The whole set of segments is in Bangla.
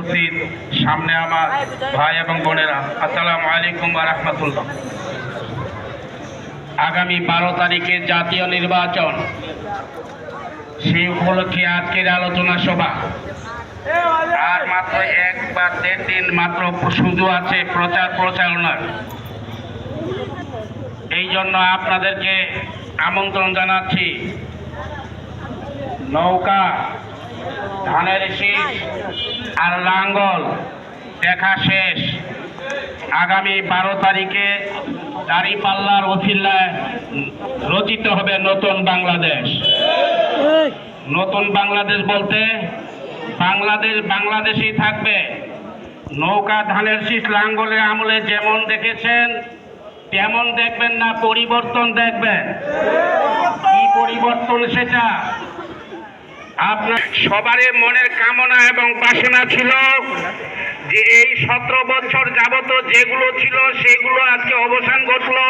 উপস্থিত সামনে আমার ভাই এবং বোনেরা। আসসালামু আলাইকুম রহমতুল্লাহ। আগামী বারো তারিখে জাতীয় নির্বাচন। সেই উপলক্ষে আজকের আলোচনা সভা। আর মাত্র এক বা দেড় দিন মাত্র শুধু আছে প্রচার প্রচারণার। এই জন্য আপনাদেরকে আমন্ত্রণ জানাচ্ছি। নৌকা ধানের শীষ আর লাঙ্গল দেখা শেষ। আগামী বারো তারিখে দাঁড়িপাল্লার ওসিল্লায় রচিত হবে নতুন বাংলাদেশ। নতুন বাংলাদেশ বলতে বাংলাদেশ বাংলাদেশই থাকবে। নৌকা, ধানের শীষ, লাঙ্গলের আমলে যেমন দেখেছেন, তেমন দেখবেন না, পরিবর্তন দেখবেন। কি পরিবর্তন সেটা? আপনার সবারই মনের কামনা এবং বাসনা ছিল যে এই সতেরো বছর যাবত যেগুলো ছিল, সেগুলো আজকে অবসান ঘটলো।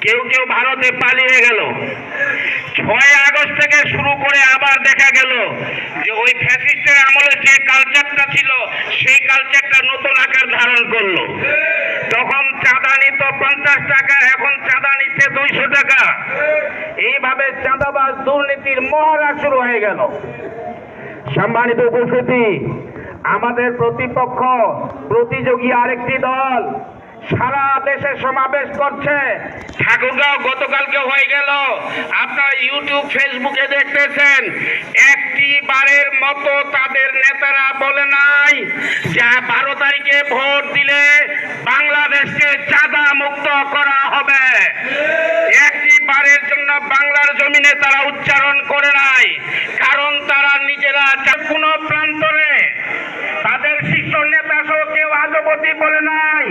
কেউ কেউ ভারতে পালিয়ে গেল। ছয় আগস্ট থেকে শুরু করে আবার দেখা গেল যে ওই ফ্যাসিস্টের আমলে যে কালচারটা ছিল, সেই কালচারটা নতুন আকার ধারণ করল। তখন চাঁদা নিত পঞ্চাশ টাকা, এখন চাঁদা নিচ্ছে দুইশো টাকা এইভাবে চাঁদাবাজ দুর্নীতির মহড়া শুরু হয়ে গেল। সম্মানিত উপস্থিতি, আমাদের প্রতিপক্ষ, প্রতিযোগী আরেকটি দল সারা দেশে সমাবেশ করছে। ঠাকুরগাঁও গতকালকে হয়ে গেল। আপনারা ইউটিউব, ফেসবুকে দেখতেছেন, একটি বারের মতো তাদের নেতারা বলে নাই যা বারো তারিখে ভোট দিলে বাংলাদেশকে চাঁদা মুক্ত করা হবে একটি বারের জন্য বাংলার জমিনে তারা উচ্চারণ করে নাই কারণ তারা নিজেরা যা- কোনো প্রান্তরে তাদের শীর্ষ নেতা সহ আজবতী বলে নাই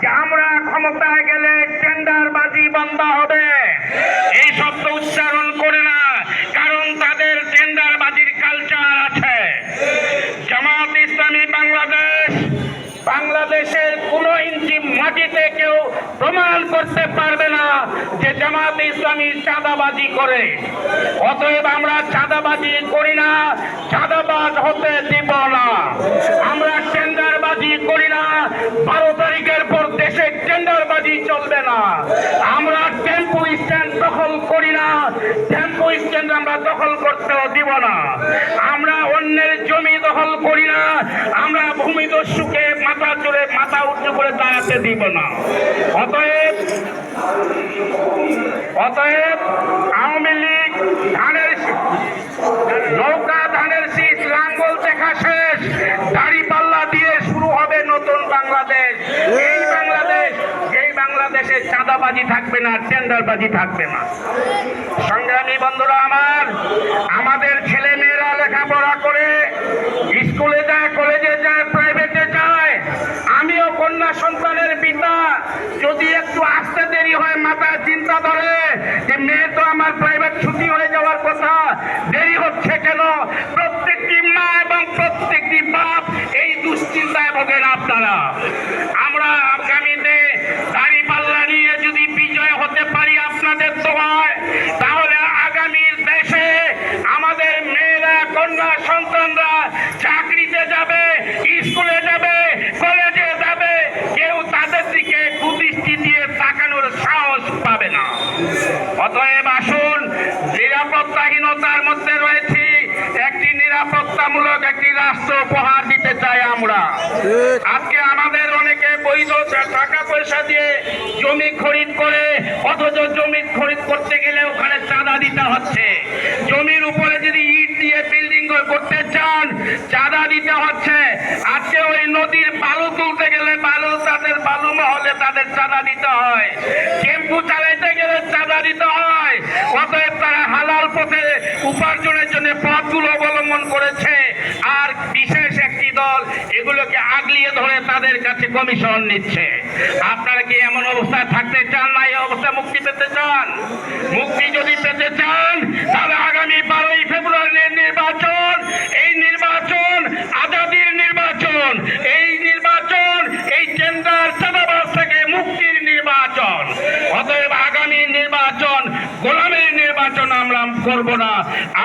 যে আমরা ক্ষমতায় গেলে টেন্ডারবাজি বন্ধ হবে। এই শব্দ উচ্চারণ করে না, কারণ তাদের টেন্ডারবাজির কালচার আছে। জামাত ইসলামী বাংলাদেশ, বাংলাদেশের কোন ইঞ্চি মাটিতে কেউ প্রমাণ করতে পারবে না যে জামাত ইসলামী চাঁদাবাজি করে। অতএব আমরা চাঁদাবাজি করি না, চাঁদাবাজ হতে দিব না। আমরা করি না, বারো তারিখের পর দেশে টেন্ডারবাজি চলবে না। আমরা টেম্পু স্ট্যান্ড দখল করি না, টেম্পু স্ট্যান্ড আমরা দখল করতেও দিব না। আমরা অন্যের জমি দখল করি না, আমরা ভূমিদস্যুকে মাথা চড়ে মাথা উঁচু করে দাঁড়াতে দিব না। অতএব অতএব আওয়ামী চাঁদাবাজি থাকবে না, টেন্ডারবাজি থাকবে না। সংগ্রামী বন্ধুরা আমার, আমাদের ছেলে মেয়েরা লেখাপড়া করে, স্কুলে যায়, কলেজে যায়, প্রাইভেটে যায়। আমিও কন্যা সন্তানের পিতা। যদি একটু আসতে দেরি হয়, মাথায় চিন্তা ধরে যে মেয়ে তো আমার প্রাইভেট ছুটি হয়ে যাওয়ার কথা, দেরি হচ্ছে কেন? প্রত্যেকটি মা এবং প্রত্যেকটি বাপ এই দুশ্চিন্তায় ভোগেন আপনারা। আমরা স্কুলে যাবে, কলেজে যাবে, কেউ তাদের দিকে কুদৃষ্টি দিয়ে তাকানোর সাহস পাবে না। অতএব আসুন, নিরাপত্তাহীনতার মধ্যে রয়েছি, একটি নিরাপত্তামূলক একটি রাষ্ট্র উপহার দিতে চাই আমরা। আজকে আমাদের অনেকে বৈধ টাকা পয়সা দিয়ে জমি খরিদ করে, অথচ জমি খরিদ করতে গেলে ওখানে চাঁদা দিতে হচ্ছে জমির উপরে যদি ইট দিয়ে বিল্ডিং করতে চান চাঁদা দিতে হচ্ছে আজকে ওই নদীর বালু তুলতে গেলে বালু তাদের মহলে তাদের চাঁদা দিতে হয়। টেম্পু চালাইতে গেলে চাঁদা দিতে হয়। অতএব তারা হালাল পথে উপার্জনের জন্য পথগুলো অবলম্বন করেছে। আর বিশেষ একটি দল এগুলোকে আগলিয়ে ধরে তাদের কাছে কমিশন নিচ্ছে। আপনারা কি এমন অবস্থায় থাকতে চান না? এই অবস্থায় মুক্তি পেতে চান? মুক্তি যদি পেতে চান, তাহলে আগামী বারোই ফেব্রুয়ারির নির্বাচন, এই নির্বাচন আজাদির নির্বাচন, এই করব না।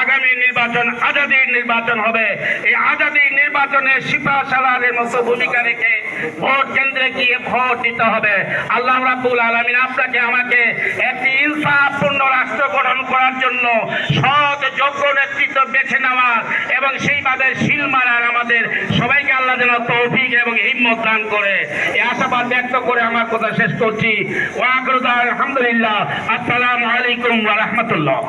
আগামী নির্বাচন আজাদির নির্বাচন হবে। এই আজাদির নির্বাচনে সিপা সালারের মতো ভূমিকা রেখে ভোট কেন্দ্রে গিয়ে ভোট দিতে হবে। আল্লাহ রাব্বুল আলামিন আপনাকে আমাকে একটি ইনসাফপূর্ণ রাষ্ট্র গঠন করার জন্য সৎ, যোগ্য নেতৃত্ব বেছে নেওয়ার এবং সেইভাবে শিল মারার আমাদের সবাইকে আল্লাহ যেন তৌফিক এবং হিম্মত দান করে। এই আশাবাদ ব্যক্ত করে আমার কথা শেষ করছি। ওয়াকরুদা আলহামদুলিল্লাহ। আসসালামু আলাইকুম ওয়া রাহমাতুল্লাহ।